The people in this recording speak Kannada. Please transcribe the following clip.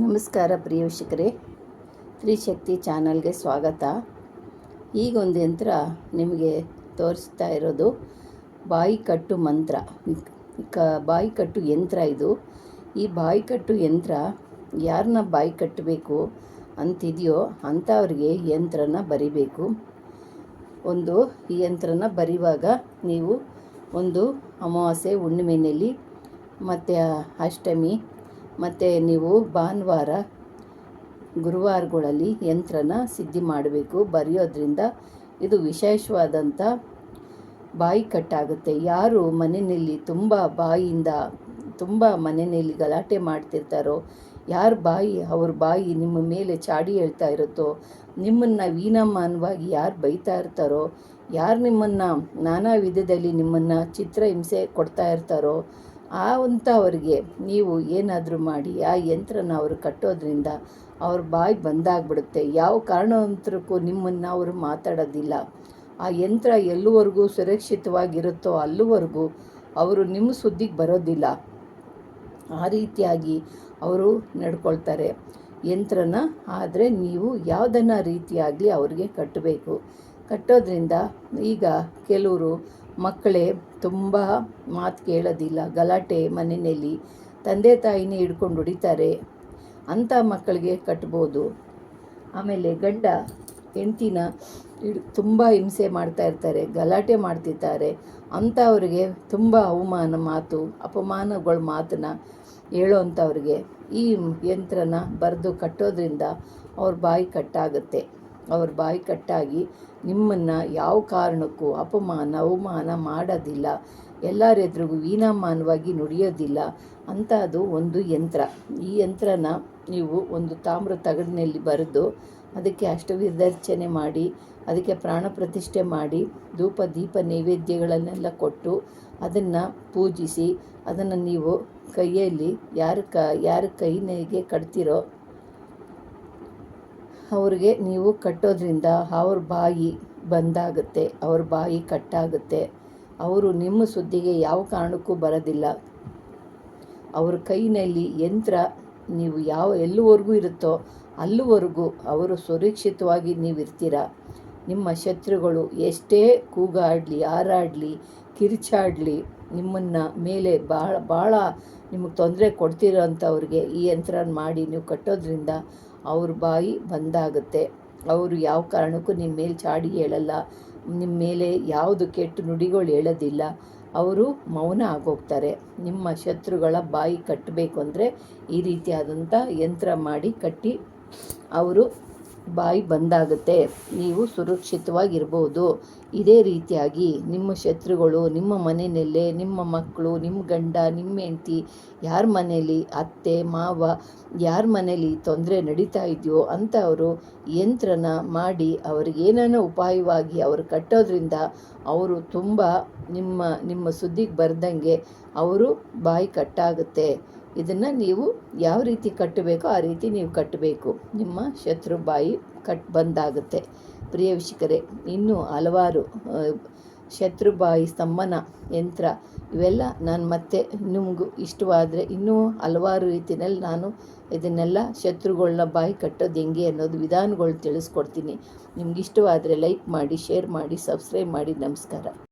ನಮಸ್ಕಾರ ಪ್ರಿಯ ವೀಕ್ಷಕರೇ. ತ್ರಿಶಕ್ತಿ ಚಾನಲ್ಗೆ ಸ್ವಾಗತ. ಈಗೊಂದು ಯಂತ್ರ ನಿಮಗೆ ತೋರಿಸ್ತಾ ಇರೋದು. ಬಾಯಿ ಕಟ್ಟು ಮಂತ್ರ. ಕ, ಬಾಯಿ ಕಟ್ಟು ಯಂತ್ರ ಇದು. ಈ ಬಾಯಿ ಕಟ್ಟು ಯಂತ್ರ ಯಾರನ್ನ ಬಾಯಿ ಕಟ್ಟಬೇಕು ಅಂತಿದೆಯೋ ಅಂಥವ್ರಿಗೆ ಯಂತ್ರನ ಬರಿಬೇಕು. ಒಂದು, ಈ ಯಂತ್ರನ ಬರೆಯುವಾಗ ನೀವು ಒಂದು ಅಮಾವಾಸ್ಯೆ ಹುಣ್ಣಿಮೆಯಲ್ಲಿ ಮತ್ತು ಅಷ್ಟಮಿ ಮತ್ತು ನೀವು ಭಾನುವಾರ ಗುರುವಾರಗಳಲ್ಲಿ ಯಂತ್ರನ ಸಿದ್ಧಿ ಮಾಡಬೇಕು. ಬರೆಯೋದ್ರಿಂದ ಇದು ವಿಶೇಷವಾದಂಥ ಬಾಯಿ ಕಟ್ಟಾಗುತ್ತೆ. ಯಾರು ಮನೆಯಲ್ಲಿ ತುಂಬ ಬಾಯಿಯಿಂದ ತುಂಬ ಮನೆಯಲ್ಲಿ ಗಲಾಟೆ ಮಾಡ್ತಿರ್ತಾರೋ, ಯಾರ ಬಾಯಿ ಅವ್ರ ಬಾಯಿ ನಿಮ್ಮ ಮೇಲೆ ಚಾಡಿ ಹೇಳ್ತಾ ಇರುತ್ತೋ, ನಿಮ್ಮನ್ನು ವೀನಮಾನವಾಗಿ ಯಾರು ಬೈತಾ ಇರ್ತಾರೋ, ಯಾರು ನಿಮ್ಮನ್ನು ನಾನಾ ವಿಧದಲ್ಲಿ ನಿಮ್ಮನ್ನು ಚಿತ್ರಹಿಂಸೆ ಕೊಡ್ತಾ ಇರ್ತಾರೋ ಆ ಅಂಥವ್ರಿಗೆ ನೀವು ಏನಾದರೂ ಮಾಡಿ, ಆ ಯಂತ್ರನ ಅವರು ಕಟ್ಟೋದ್ರಿಂದ ಅವ್ರ ಬಾಯಿ ಬಂದಾಗ್ಬಿಡುತ್ತೆ. ಯಾವ ಕಾರಣವಂತರಕ್ಕೂ ನಿಮ್ಮನ್ನು ಅವರು ಮಾತಾಡೋದಿಲ್ಲ. ಆ ಯಂತ್ರ ಎಲ್ಲುವರೆಗೂ ಸುರಕ್ಷಿತವಾಗಿರುತ್ತೋ ಅಲ್ಲಿವರೆಗೂ ಅವರು ನಿಮ್ಮ ಸುದ್ದಿಗೆ ಬರೋದಿಲ್ಲ. ಆ ರೀತಿಯಾಗಿ ಅವರು ನಡ್ಕೊಳ್ತಾರೆ. ಯಂತ್ರನ ಆದರೆ ನೀವು ಯಾವುದನ್ನ ರೀತಿಯಾಗಲಿ ಅವ್ರಿಗೆ ಕಟ್ಟಬೇಕು. ಕಟ್ಟೋದ್ರಿಂದ ಈಗ ಕೆಲವರು ಮಕ್ಕಳೇ, ತುಂಬ ಮಾತು ಕೇಳೋದಿಲ್ಲ. ಗಲಾಟೆ ಮನೆಯಲ್ಲಿ ತಂದೆ ತಾಯಿನೇ ಹಿಡ್ಕೊಂಡು ಹೊಡಿತಾರೆ. ಅಂಥ ಮಕ್ಕಳಿಗೆ ಕಟ್ಬೋದು. ಆಮೇಲೆ ಗಂಡ, ಹೆಂಡ್ತಿನ ಹಿಡ್ ತುಂಬ ಹಿಂಸೆ ಮಾಡ್ತಾ ಇರ್ತಾರೆ, ಗಲಾಟೆ ಮಾಡ್ತಿರ್ತಾರೆ. ಅಂಥವ್ರಿಗೆ ತುಂಬ ಅವಮಾನ ಮಾತು, ಅಪಮಾನಗಳ ಮಾತನ್ನ ಹೇಳೋವಂಥವ್ರಿಗೆ ಈ ಯಂತ್ರನ ಬರೆದು ಕಟ್ಟೋದ್ರಿಂದ ಅವ್ರ ಬಾಯಿ ಕಟ್ಟಾಗುತ್ತೆ. ಅವ್ರ ಬಾಯಿ ಕಟ್ಟಾಗಿ ನಿಮ್ಮನ್ನು ಯಾವ ಕಾರಣಕ್ಕೂ ಅಪಮಾನ, ಅವಮಾನ ಮಾಡೋದಿಲ್ಲ. ಎಲ್ಲರ ಎದುರಿಗೂ ವೀನಾಮಾನವಾಗಿ ನುಡಿಯೋದಿಲ್ಲ. ಅಂಥದ್ದು ಒಂದು ಯಂತ್ರ. ಈ ಯಂತ್ರನ ನೀವು ಒಂದು ತಾಮ್ರ ತಗಡಿನಲ್ಲಿ ಬರೆದು ಅದಕ್ಕೆ ಅಷ್ಟವಿದರ್ಚನೆ ಮಾಡಿ, ಅದಕ್ಕೆ ಪ್ರಾಣ ಪ್ರತಿಷ್ಠೆ ಮಾಡಿ, ಧೂಪ, ದೀಪ, ನೈವೇದ್ಯಗಳನ್ನೆಲ್ಲ ಕೊಟ್ಟು ಅದನ್ನು ಪೂಜಿಸಿ, ಅದನ್ನು ನೀವು ಕೈಯಲ್ಲಿ ಯಾರ ಕ, ಯಾರ ಕೈನಿಗೆ ಕಟ್ತಿರೋ ಅವ್ರಿಗೆ ನೀವು ಕಟ್ಟೋದ್ರಿಂದ ಅವ್ರ ಬಾಯಿ ಬಂದಾಗುತ್ತೆ, ಅವ್ರ ಬಾಯಿ ಕಟ್ಟಾಗುತ್ತೆ. ಅವರು ನಿಮ್ಮ ಸುದ್ದಿಗೆ ಯಾವ ಕಾರಣಕ್ಕೂ ಬರೋದಿಲ್ಲ. ಅವ್ರ ಕೈನಲ್ಲಿ ಯಂತ್ರ ನೀವು ಯಾವ, ಎಲ್ಲಿವರೆಗೂ ಇರುತ್ತೋ ಅಲ್ಲಿವರೆಗೂ ಅವರು ಸುರಕ್ಷಿತವಾಗಿ ನೀವು ಇರ್ತೀರ ನಿಮ್ಮ ಶತ್ರುಗಳು ಎಷ್ಟೇ ಕೂಗಾಡಲಿ, ಹಾರಾಡಲಿ, ಕಿರ್ಚಾಡಲಿ ನಿಮ್ಮನ್ನು ಮೇಲೆ ಭಾಳ ಭಾಳ ನಿಮಗೆ ತೊಂದರೆ ಕೊಡ್ತಿರೋ ಅಂಥವ್ರಿಗೆ ಈ ಯಂತ್ರ ಮಾಡಿ ನೀವು ಕಟ್ಟೋದ್ರಿಂದ ಅವ್ರ ಬಾಯಿ ಬಂದಾಗುತ್ತೆ. ಅವರು ಯಾವ ಕಾರಣಕ್ಕೂ ನಿಮ್ಮ ಮೇಲೆ ಚಾಡಿ ಹೇಳಲ್ಲ. ನಿಮ್ಮ ಮೇಲೆ ಯಾವುದು ಕೆಟ್ಟ ನುಡಿಗಳು ಹೇಳೋದಿಲ್ಲ. ಅವರು ಮೌನ ಆಗೋಗ್ತಾರೆ. ನಿಮ್ಮ ಶತ್ರುಗಳ ಬಾಯಿ ಕಟ್ಟಬೇಕು ಅಂದರೆ ಈ ರೀತಿಯಾದಂಥ ಯಂತ್ರ ಮಾಡಿ ಕಟ್ಟಿ ಅವರು ಬಾಯಿ ಬಂದಾಗುತ್ತೆ. ನೀವು ಸುರಕ್ಷಿತವಾಗಿರ್ಬೋದು. ಇದೇ ರೀತಿಯಾಗಿ ನಿಮ್ಮ ಶತ್ರುಗಳು, ನಿಮ್ಮ ಮನೆಯಲ್ಲೇ ನಿಮ್ಮ ಮಕ್ಕಳು, ನಿಮ್ಮ ಗಂಡ, ನಿಮ್ಮ ಹೆಂಡ್ತಿ, ಯಾರ ಮನೇಲಿ ಅತ್ತೆ, ಮಾವ, ಯಾರ ಮನೇಲಿ ತೊಂದರೆ ನಡೀತಾ ಇದೆಯೋ ಅಂಥವರು ಯಂತ್ರನ ಮಾಡಿ ಅವ್ರಿಗೇನೋ ಉಪಾಯವಾಗಿ ಅವರು ಕಟ್ಟೋದ್ರಿಂದ ಅವರು ತುಂಬ ನಿಮ್ಮ ನಿಮ್ಮ ಸುದ್ದಿಗೆ ಬರ್ದಂಗೆ ಅವರು ಬಾಯಿ ಕಟ್ಟಾಗುತ್ತೆ. ಇದನ್ನು ನೀವು ಯಾವ ರೀತಿ ಕಟ್ಟಬೇಕೋ ಆ ರೀತಿ ನೀವು ಕಟ್ಟಬೇಕು. ನಿಮ್ಮ ಶತ್ರು ಬಾಯಿ ಕಟ್ ಬಂದಾಗುತ್ತೆ. ಪ್ರಿಯ ವೀಕ್ಷಕರೇ, ಇನ್ನೂ ಹಲವಾರು ಶತ್ರು ಬಾಯಿ ಸ್ತಂಭನ, ಯಂತ್ರ ಇವೆಲ್ಲ ನಾನು ಮತ್ತೆ ನಿಮಗೂ ಇಷ್ಟವಾದರೆ ಇನ್ನೂ ಹಲವಾರು ರೀತಿಯಲ್ಲಿ ನಾನು ಇದನ್ನೆಲ್ಲ ಶತ್ರುಗಳನ್ನ ಬಾಯಿ ಕಟ್ಟೋದು ಹೆಂಗೆ ಅನ್ನೋದು ವಿಧಾನಗಳು ತಿಳಿಸ್ಕೊಡ್ತೀನಿ. ನಿಮ್ಗೆ ಇಷ್ಟವಾದರೆ ಲೈಕ್ ಮಾಡಿ, ಶೇರ್ ಮಾಡಿ, ಸಬ್ಸ್ಕ್ರೈಬ್ ಮಾಡಿ, ನಮಸ್ಕಾರ.